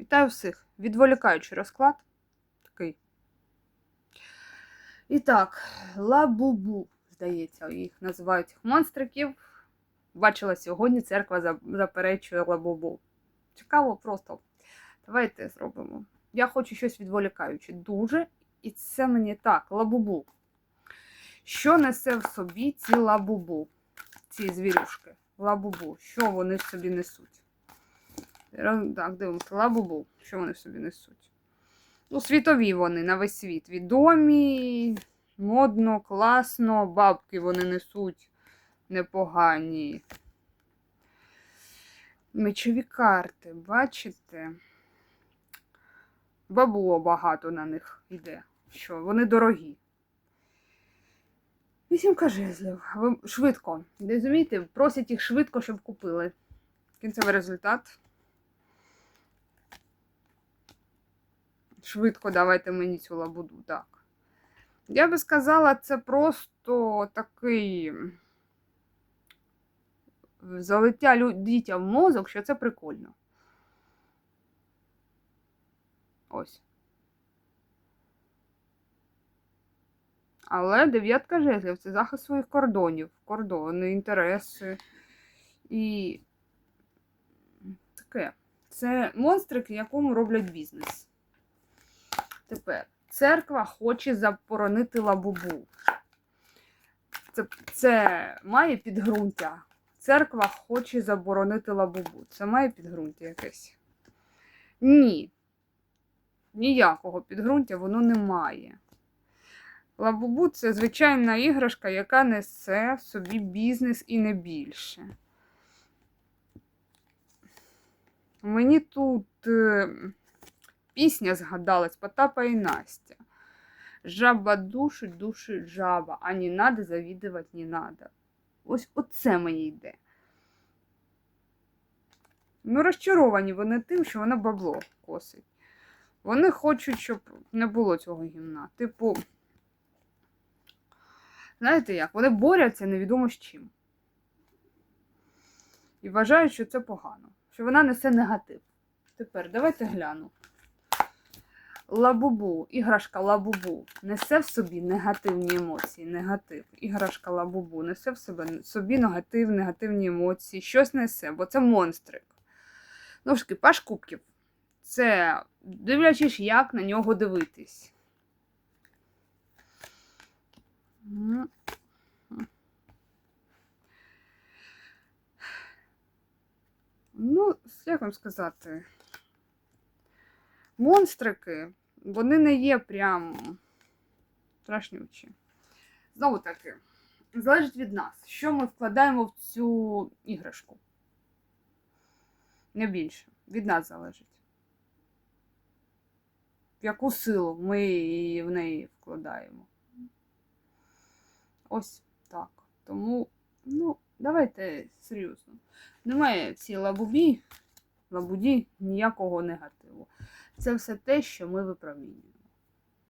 Вітаю всіх! Відволікаючий розклад. Такий. І так, лабубу, здається, їх називають монстриків. Бачила сьогодні, церква заперечує лабубу. Цікаво просто. Давайте зробимо. Я хочу щось відволікаюче. Дуже. І це мені так, лабубу. Що несе в собі ці лабубу? Ці звірюшки? Лабубу. Що вони собі несуть? Так, дивимося, лабубу. Що вони собі несуть? Ну, світові вони на весь світ. Відомі, модно, класно, бабки вони несуть непогані. Мечові карти, бачите? Бабло багато на них йде. Що, вони дорогі. Вісімка жезлів. Швидко. Розумієте, просять їх швидко, щоб купили. Кінцевий результат. Швидко давайте мені цю лабуду. Так. Я би сказала, це просто такий залиття дітям в мозок, що це прикольно. Ось. Але дев'ятка жезлів це захист своїх кордонів, кордони, інтереси. І таке. Це монстрик, якому роблять бізнес. Тепер церква хоче заборонити лабубу. Це, це має підґрунтя. Церква хоче заборонити лабубу. Це має підґрунтя якесь? Ні. Ніякого підґрунтя воно не має. Лабубу це звичайна іграшка, яка несе в собі бізнес і не більше. Мені тут е, пісня згадалась Потапа і Настя. Жаба душить, душить жаба, а не надо завідувати не надо. Ось оце мені йде. Ну, розчаровані вони тим, що вона бабло косить. Вони хочуть, щоб не було цього гімна. Типу, знаєте як? Вони борються невідомо з чим. І вважають, що це погано, що вона несе негатив. Тепер давайте гляну. Лабубу, іграшка лабубу несе в собі негативні емоції, негатив. Іграшка лабубу несе в себе собі негатив, негативні емоції, щось несе, бо це монстрик. Ну ж таки, паш кубків. Це дивлячись, як на нього дивитись. Ну, як вам сказати? Монстрики, вони не є прям страшнючі. Знову таки, залежить від нас, що ми вкладаємо в цю іграшку. Не більше. Від нас залежить. В яку силу ми її в неї вкладаємо. Ось так. Тому, ну, давайте серйозно. Немає в цій лабубі, лабуді ніякого негативу. Це все те, що ми випромінюємо.